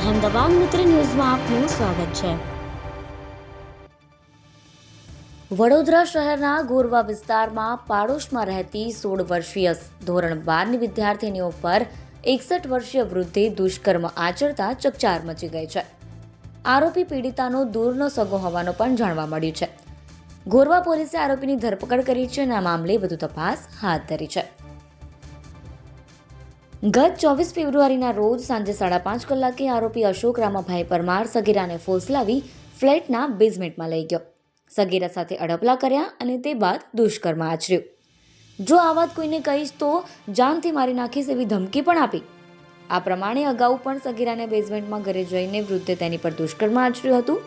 અહેમદાબાદ મિત્ર ન્યૂઝમાં આપનું સ્વાગત છે. વડોદરા શહેરના ગોરવા વિસ્તારમાં પાડોશમાં રહેતી સોળ વર્ષીય ધોરણ બારની વિદ્યાર્થીનીઓ પર એકસઠ વર્ષીય વૃદ્ધે દુષ્કર્મ આચરતા ચકચાર મચી ગઈ છે. આરોપી પીડિતાનો દૂરનો સગો હોવાનું પણ જાણવા મળ્યું છે. ગોરવા પોલીસે આરોપીની ધરપકડ કરી છે અને આ મામલે વધુ તપાસ હાથ ધરી છે. ગત ચોવીસ ફેબ્રુઆરીના રોજ સાંજે સાડા પાંચ કલાકે આરોપી અશોક રામાભાઈ પરમાર સગીરાને ફોસલાવી ફ્લેટના બેઝમેન્ટમાં લઈ ગયો. સગીરા સાથે અડપલા કર્યા અને તે બાદ દુષ્કર્મ આચર્યું. જો આ વાત કોઈને કહીશ તો જાનથી મારી નાખીશ એવી ધમકી પણ આપી. આ પ્રમાણે અગાઉ પણ સગીરાને બેઝમેન્ટમાં ઘરે જઈને વૃદ્ધે તેની પર દુષ્કર્મ આચર્યું હતું.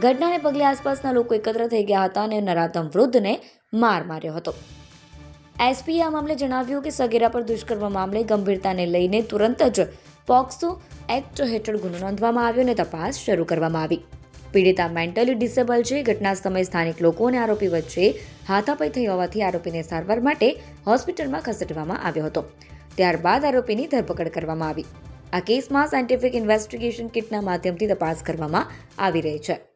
ઘટનાને પગલે આસપાસના લોકો એકત્ર થઈ ગયા હતા અને નરાધમ વૃદ્ધને માર માર્યો હતો. એસપીએ આ મામલે જણાવ્યું કે સગીરા પર દુષ્કર્મ મામલે ગંભીરતાને લઈને તુરંત જ પોક્સો એક્ટ હેઠળ ગુનો નોંધવામાં આવ્યો અને તપાસ શરૂ કરવામાં આવી. પીડિતા મેન્ટલી ડિસેબલ છે. ઘટના સમયે સ્થાનિક લોકો અને આરોપી વચ્ચે હાથાપાઈ થઈ હોવાથી આરોપીને સારવાર માટે હોસ્પિટલમાં ખસેડવામાં આવ્યો હતો. ત્યારબાદ આરોપીની ધરપકડ કરવામાં આવી. આ કેસમાં સાયન્ટિફિક ઇન્વેસ્ટિગેશન કિટના માધ્યમથી તપાસ કરવામાં આવી રહી છે.